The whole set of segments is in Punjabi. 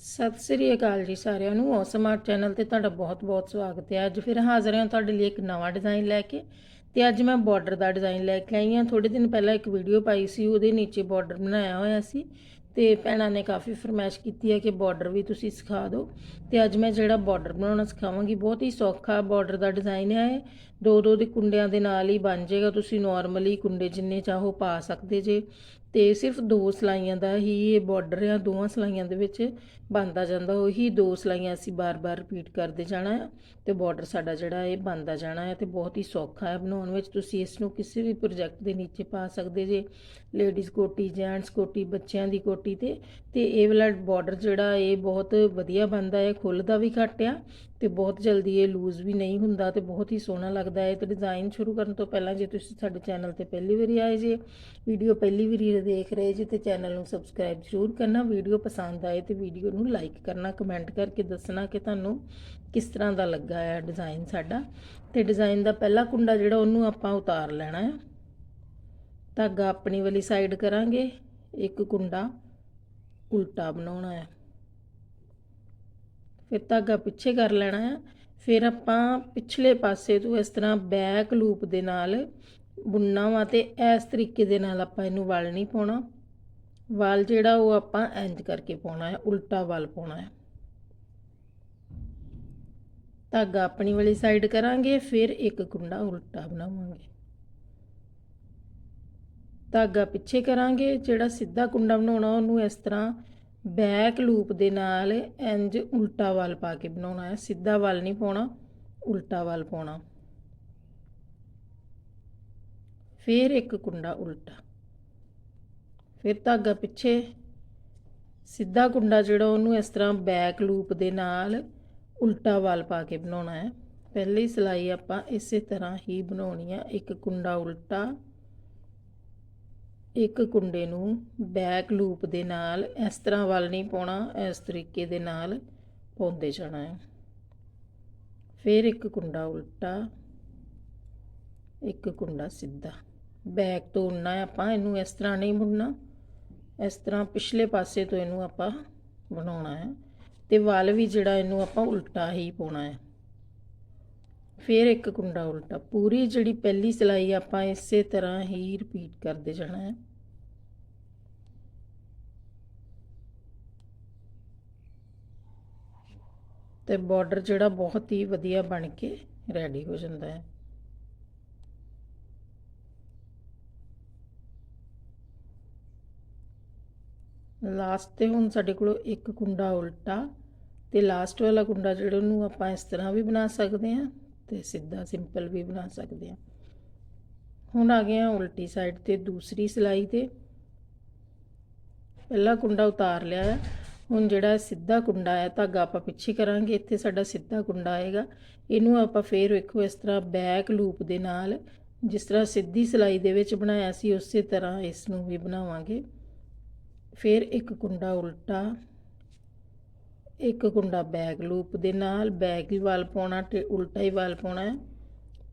ਸਤਿ ਸ੍ਰੀ ਅਕਾਲ ਜੀ ਸਾਰਿਆਂ ਨੂੰ। ਔਸਮ ਚੈਨਲ ਤੇ ਤੁਹਾਡਾ ਬਹੁਤ-ਬਹੁਤ ਸਵਾਗਤ ਹੈ। ਅੱਜ ਫਿਰ ਹਾਜ਼ਰ ਹਾਂ ਤੁਹਾਡੇ ਲਈ ਇੱਕ ਨਵਾਂ ਡਿਜ਼ਾਈਨ ਲੈ ਕੇ ਤੇ ਅੱਜ ਮੈਂ ਬਾਰਡਰ ਦਾ ਡਿਜ਼ਾਈਨ ਲੈ ਕੇ ਆਈ ਹਾਂ। ਥੋੜੇ ਦਿਨ ਪਹਿਲਾਂ ਇੱਕ ਵੀਡੀਓ ਪਾਈ ਸੀ, ਉਹਦੇ ਨੀਚੇ ਬਾਰਡਰ ਬਣਾਇਆ ਹੋਇਆ ਸੀ ਤੇ ਭੈਣਾਂ ਨੇ ਕਾਫੀ ਫਰਮਾਇਸ਼ ਕੀਤੀ ਹੈ ਕਿ ਬਾਰਡਰ ਵੀ ਤੁਸੀਂ ਸਿਖਾ ਦਿਓ। ਤੇ ਅੱਜ ਮੈਂ ਜਿਹੜਾ ਬਾਰਡਰ ਬਣਾਉਣਾ ਸਿਖਾਵਾਂਗੀ, ਬਹੁਤ ਹੀ ਸੌਖਾ ਬਾਰਡਰ ਦਾ ਡਿਜ਼ਾਈਨ ਹੈ। ਇਹ ਦੋ ਦੋ ਦੇ ਕੁੰਡਿਆਂ ਦੇ ਨਾਲ ਹੀ ਬਣ ਜਾਏਗਾ। ਤੁਸੀਂ ਨਾਰਮਲੀ ਕੁੰਡੇ ਜਿੰਨੇ ਚਾਹੋ ਪਾ ਸਕਦੇ ਜੇ। ਤੇ ਸਿਰਫ ਦੋ ਸਲਾਈਆਂ ਦਾ ਹੀ ਇਹ ਬਾਰਡਰ ਆ, ਦੋਵਾਂ ਸਲਾਈਆਂ ਦੇ ਵਿੱਚ ਬਣਦਾ ਜਾਂਦਾ, ਉਹੀ ਦੋ ਸਲਾਈਆਂ ਅਸੀਂ ਬਾਰ-ਬਾਰ ਰਿਪੀਟ ਕਰਦੇ ਜਾਣਾ ਹੈ ਤੇ ਬਾਰਡਰ ਸਾਡਾ ਜਿਹੜਾ ਇਹ ਬਣਦਾ ਜਾਣਾ ਹੈ ਤੇ ਬਹੁਤ ਹੀ ਸੌਖਾ ਹੈ ਬਣਾਉਣ ਵਿੱਚ। ਤੁਸੀਂ ਇਸ ਨੂੰ ਕਿਸੇ ਵੀ ਪ੍ਰੋਜੈਕਟ ਦੇ ਨੀਚੇ ਪਾ ਸਕਦੇ ਜੇ ਲੇਡੀਜ਼ ਕੋਟੀ ਜੈਂਟਸ ਕੋਟੀ, ਬੱਚਿਆਂ ਦੀ ਕੋਟੀ ਤੇ ਤੇ ਇਹ ਵਾਲਾ ਬਾਰਡਰ ਜਿਹੜਾ ਇਹ ਬਹੁਤ ਵਧੀਆ ਬਣਦਾ ਹੈ ਖੁੱਲਦਾ ਵੀ ਘੱਟ ਆ ਤੇ ਬਹੁਤ ਜਲਦੀ ਇਹ ਲੂਜ਼ ਵੀ ਨਹੀਂ ਹੁੰਦਾ ਤੇ ਬਹੁਤ ਹੀ ਸੋਹਣਾ ਲੱਗਦਾ ਹੈ ਤੇ ਡਿਜ਼ਾਈਨ ਸ਼ੁਰੂ ਕਰਨ ਤੋਂ ਪਹਿਲਾਂ ਜੇ ਤੁਸੀਂ ਸਾਡੇ ਚੈਨਲ ਤੇ ਪਹਿਲੀ ਵਾਰੀ ਆਏ ਜੇ ਵੀਡੀਓ ਪਹਿਲੀ ਵਾਰੀ ਦੇਖ ਰਹੇ ਜੇ ਤੇ ਚੈਨਲ ਨੂੰ ਸਬਸਕ੍ਰਾਈਬ ਜ਼ਰੂਰ ਕਰਨਾ ਵੀਡੀਓ ਪਸੰਦ ਆਏ ਤੇ ਵੀਡੀਓ ਨੂੰ ਲਾਈਕ ਕਰਨਾ ਕਮੈਂਟ ਕਰਕੇ ਦੱਸਣਾ ਕਿ ਤੁਹਾਨੂੰ ਕਿਸ ਤਰ੍ਹਾਂ ਦਾ ਲੱਗਾ ਹੈ ਡਿਜ਼ਾਈਨ ਸਾਡਾ। ਤੇ ਡਿਜ਼ਾਈਨ ਦਾ ਪਹਿਲਾ ਕੁੰਡਾ ਜਿਹੜਾ ਉਹਨੂੰ ਆਪਾਂ ਉਤਾਰ ਲੈਣਾ ਹੈ। ਧਾਗਾ ਆਪਣੀ ਵਾਲੀ ਸਾਈਡ ਕਰਾਂਗੇ, ਇੱਕ ਕੁੰਡਾ ਉਲਟਾ ਬਣਾਉਣਾ ਹੈ। ਫਿਰ ਧਾਗਾ ਪਿੱਛੇ ਕਰ ਲੈਣਾ ਹੈ ਫਿਰ ਆਪਾਂ ਪਿਛਲੇ ਪਾਸੇ ਤੋਂ ਇਸ ਤਰ੍ਹਾਂ ਬੈਕ ਲੂਪ ਦੇ ਨਾਲ ਬੁਣਨਾ ਵਾ ਤੇ ਇਸ ਤਰੀਕੇ ਦੇ ਨਾਲ ਆਪਾਂ ਇਹਨੂੰ ਵਲ ਨਹੀਂ ਪਾਉਣਾ। ਵਲ ਜਿਹੜਾ ਉਹ ਆਪਾਂ ਇੰਜ ਕਰਕੇ ਪਾਉਣਾ ਹੈ ਉਲਟਾ ਵਲ ਪਾਉਣਾ ਹੈ ਧਾਗਾ ਆਪਣੀ ਵਾਲੀ ਸਾਈਡ ਕਰਾਂਗੇ, ਫਿਰ ਇੱਕ ਕੁੰਡਾ ਉਲਟਾ ਬਣਾਵਾਂਗੇ। ਧਾਗਾ ਪਿੱਛੇ ਕਰਾਂਗੇ, ਜਿਹੜਾ ਸਿੱਧਾ ਕੁੰਡਾ ਬਣਾਉਣਾ, ਉਹਨੂੰ ਇਸ ਤਰ੍ਹਾਂ ਬੈਕ ਲੂਪ ਦੇ ਨਾਲ ਇੰਜ ਉਲਟਾ ਵਾਲ ਪਾ ਕੇ ਬਣਾਉਣਾ ਹੈ। ਸਿੱਧਾ ਵਾਲ ਨਹੀਂ ਪਾਉਣਾ, ਉਲਟਾ ਵਾਲ ਪਾਉਣਾ। ਫਿਰ ਇੱਕ ਕੁੰਡਾ ਉਲਟਾ। ਫਿਰ ਧਾਗਾ ਪਿੱਛੇ। ਸਿੱਧਾ ਕੁੰਡਾ ਜਿਹੜਾ ਉਹਨੂੰ ਇਸ ਤਰ੍ਹਾਂ ਬੈਕ ਲੂਪ ਦੇ ਨਾਲ ਉਲਟਾ ਵਾਲ ਪਾ ਕੇ ਬਣਾਉਣਾ ਹੈ। ਪਹਿਲੀ ਸਲਾਈ ਆਪਾਂ ਇਸੇ ਤਰ੍ਹਾਂ ਹੀ ਬਣਾਉਣੀ ਆ ਇੱਕ ਕੁੰਡਾ ਉਲਟਾ। ਇੱਕ ਕੁੰਡੇ ਨੂੰ ਬੈਕ ਲੂਪ ਦੇ ਨਾਲ ਇਸ ਤਰ੍ਹਾਂ ਵੱਲ ਨਹੀਂ ਪਾਉਣਾ, ਇਸ ਤਰੀਕੇ ਦੇ ਨਾਲ ਪਾਉਂਦੇ ਜਾਣਾ ਹੈ। ਫਿਰ ਇੱਕ ਕੁੰਡਾ ਉਲਟਾ, ਇੱਕ ਕੁੰਡਾ ਸਿੱਧਾ। ਬੈਕ ਤੋਂ ਉਣਨਾ ਹੈ ਆਪਾਂ, ਇਹਨੂੰ ਇਸ ਤਰ੍ਹਾਂ ਨਹੀਂ ਮੁੜਨਾ ਇਸ ਤਰ੍ਹਾਂ ਪਿਛਲੇ ਪਾਸੇ ਤੋਂ ਇਹਨੂੰ ਆਪਾਂ ਬਣਾਉਣਾ ਹੈ ਤੇ ਵੱਲ ਵੀ ਜਿਹੜਾ ਇਹਨੂੰ ਆਪਾਂ ਉਲਟਾ ਹੀ ਪਾਉਣਾ ਹੈ। ਫਿਰ ਇੱਕ ਕੁੰਡਾ ਉਲਟਾ। ਪੂਰੀ ਜਿਹੜੀ ਪਹਿਲੀ ਸਿਲਾਈ ਆਪਾਂ ਇਸੇ ਤਰ੍ਹਾਂ ਹੀ ਰਿਪੀਟ ਕਰਦੇ ਜਾਣਾ ਹੈ। ਤੇ ਬਾਰਡਰ ਜਿਹੜਾ ਬਹੁਤ ਹੀ ਵਧੀਆ ਬਣ ਕੇ ਰੈਡੀ ਹੋ ਜਾਂਦਾ ਹੈ। ਲਾਸਟ ਤੇ ਹੁਣ ਸਾਡੇ ਕੋਲ ਇੱਕ ਕੁੰਡਾ ਉਲਟਾ ਤੇ ਲਾਸਟ ਵਾਲਾ ਕੁੰਡਾ ਜਿਹੜਾ ਉਹਨੂੰ ਆਪਾਂ ਇਸ ਤਰ੍ਹਾਂ ਵੀ ਬਣਾ ਸਕਦੇ ਹਾਂ। ਤੇ ਸਿੱਧਾ ਸਿੰਪਲ ਵੀ ਬਣਾ ਸਕਦੇ ਹਾਂ। ਹੁਣ ਆ ਗਏ ਆ ਉਲਟੀ ਸਾਈਡ ਤੇ ਦੂਸਰੀ ਸਿਲਾਈ ਤੇ। ਪਹਿਲਾ ਕੁੰਡਾ ਉਤਾਰ ਲਿਆ ਹੈ। ਹੁਣ ਜਿਹੜਾ ਸਿੱਧਾ ਕੁੰਡਾ ਹੈ, ਧਾਗਾ ਆਪਾਂ ਪਿੱਛੇ ਕਰਾਂਗੇ, ਇੱਥੇ ਸਾਡਾ ਸਿੱਧਾ ਕੁੰਡਾ ਆਏਗਾ। ਇਹਨੂੰ ਆਪਾਂ ਫੇਰ ਵੇਖੋ ਇਸ ਤਰ੍ਹਾਂ ਬੈਕ ਲੂਪ ਦੇ ਨਾਲ, ਜਿਸ ਤਰ੍ਹਾਂ ਸਿੱਧੀ ਸਿਲਾਈ ਦੇ ਵਿੱਚ ਬਣਾਇਆ ਸੀ, ਉਸੇ ਤਰ੍ਹਾਂ ਇਸ ਨੂੰ ਵੀ ਬਣਾਵਾਂਗੇ। ਫਿਰ ਇੱਕ ਕੁੰਡਾ ਉਲਟਾ। ਇੱਕ ਕੁੰਡਾ ਬੈਕ ਲੂਪ ਦੇ ਨਾਲ ਬੈਕ ਹੀ ਵਾਲ ਪਾਉਣਾ ਤੇ ਉਲਟਾ ਹੀ ਵਾਲ ਪਾਉਣਾ ਹੈ।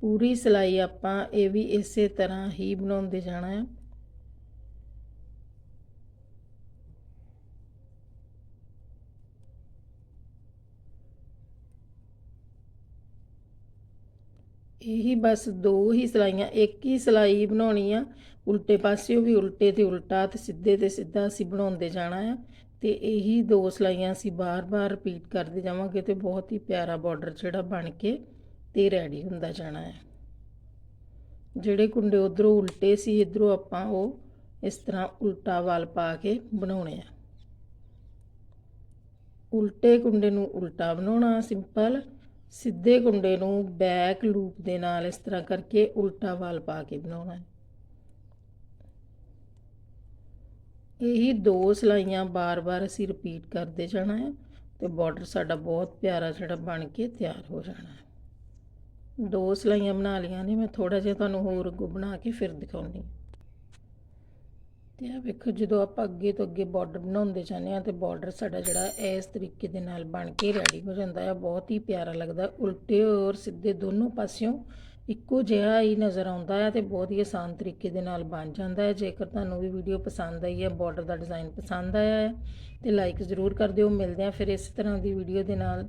ਪੂਰੀ ਸਿਲਾਈ ਆਪਾਂ ਇਹ ਵੀ ਇਸੇ ਤਰ੍ਹਾਂ ਹੀ ਬਣਾਉਂਦੇ ਜਾਣਾ ਹੈ। ਇਹੀ ਬਸ ਦੋ ਹੀ ਸਲਾਈਆਂ, ਇੱਕ ਹੀ ਸਲਾਈ ਬਣਾਉਣੀ ਆ। ਉਲਟੇ ਪਾਸਿਓ ਵੀ ਉਲਟੇ ਤੇ ਉਲਟਾ ਤੇ ਸਿੱਧੇ ਤੇ ਸਿੱਧਾ ਅਸੀਂ ਬਣਾਉਂਦੇ ਜਾਣਾ ਆ ਤੇ ਇਹੀ ਦੋ ਸਲਾਈਆਂ ਅਸੀਂ ਬਾਰ-ਬਾਰ ਰਿਪੀਟ ਕਰਦੇ ਜਾਵਾਂਗੇ ਤੇ ਬਹੁਤ ਹੀ ਪਿਆਰਾ ਬਾਰਡਰ ਜਿਹੜਾ ਬਣ ਕੇ ਤੇ ਰੈਡੀ ਹੁੰਦਾ ਜਾਣਾ ਹੈ। ਜਿਹੜੇ ਕੁੰਡੇ ਉਧਰੋਂ ਉਲਟੇ ਸੀ, ਇਧਰੋਂ ਆਪਾਂ ਉਹ ਇਸ ਤਰ੍ਹਾਂ ਉਲਟਾ ਵਾਲ ਪਾ ਕੇ ਬਣਾਉਣੇ ਆ। ਉਲਟੇ ਕੁੰਡੇ ਨੂੰ ਉਲਟਾ ਬਣਾਉਣਾ ਸਿੰਪਲ ਸਿੱਧੇ ਕੁੰਡੇ ਨੂੰ ਬੈਕ ਲੂਪ ਦੇ ਨਾਲ ਇਸ ਤਰ੍ਹਾਂ ਕਰਕੇ ਉਲਟਾ ਵਾਲ ਪਾ ਕੇ ਬਣਾਉਣਾ ਹੈ ਇਹੀ ਦੋ ਸਿਲਾਈਆਂ ਬਾਰ-ਬਾਰ ਅਸੀਂ ਰਿਪੀਟ ਕਰਦੇ ਜਾਣਾ ਹੈ ਤੇ ਬਾਰਡਰ ਸਾਡਾ ਬਹੁਤ ਪਿਆਰਾ ਜਿਹੜਾ ਬਣ ਕੇ ਤਿਆਰ ਹੋ ਜਾਣਾ ਹੈ। ਦੋ ਸਿਲਾਈਆਂ ਬਣਾ ਲਈਆਂ ਨੇ, ਮੈਂ ਥੋੜਾ ਜਿਹਾ ਤੁਹਾਨੂੰ ਹੋਰ ਅੱਗੋਂ ਬਣਾ ਕੇ ਫਿਰ ਦਿਖਾਉਣੀ ਤੇ ਆ ਵੇਖੋ, ਜਦੋਂ ਆਪਾਂ ਅੱਗੇ ਤੋਂ ਅੱਗੇ ਬਾਰਡਰ ਬਣਾਉਂਦੇ ਜਾਂਦੇ ਆ ਤੇ ਬਾਰਡਰ ਸਾਡਾ ਜਿਹੜਾ ਇਸ ਤਰੀਕੇ ਦੇ ਨਾਲ ਬਣ ਕੇ ਰੈਡੀ ਹੋ ਜਾਂਦਾ ਹੈ। ਬਹੁਤ ਹੀ ਪਿਆਰਾ ਲੱਗਦਾ, ਉਲਟੇ ਔਰ ਸਿੱਧੇ ਦੋਨੋਂ ਪਾਸਿਓਂ ਇੱਕੋ ਜਿਹਾ ਹੀ ਨਜ਼ਰ ਆਉਂਦਾ ਹੈ ਤੇ ਬਹੁਤ ਹੀ ਆਸਾਨ ਤਰੀਕੇ ਦੇ ਨਾਲ ਬਣ ਜਾਂਦਾ ਹੈ। ਜੇਕਰ ਤੁਹਾਨੂੰ ਵੀ ਵੀਡੀਓ ਪਸੰਦ ਆਈ ਹੈ ਬਾਰਡਰ ਦਾ ਡਿਜ਼ਾਈਨ ਪਸੰਦ ਆਇਆ ਹੈ, ਤੇ ਲਾਈਕ ਜ਼ਰੂਰ ਕਰ ਦਿਓ। ਮਿਲਦੇ ਆ ਫਿਰ ਇਸ ਤਰ੍ਹਾਂ ਦੀ ਵੀਡੀਓ ਦੇ ਨਾਲ।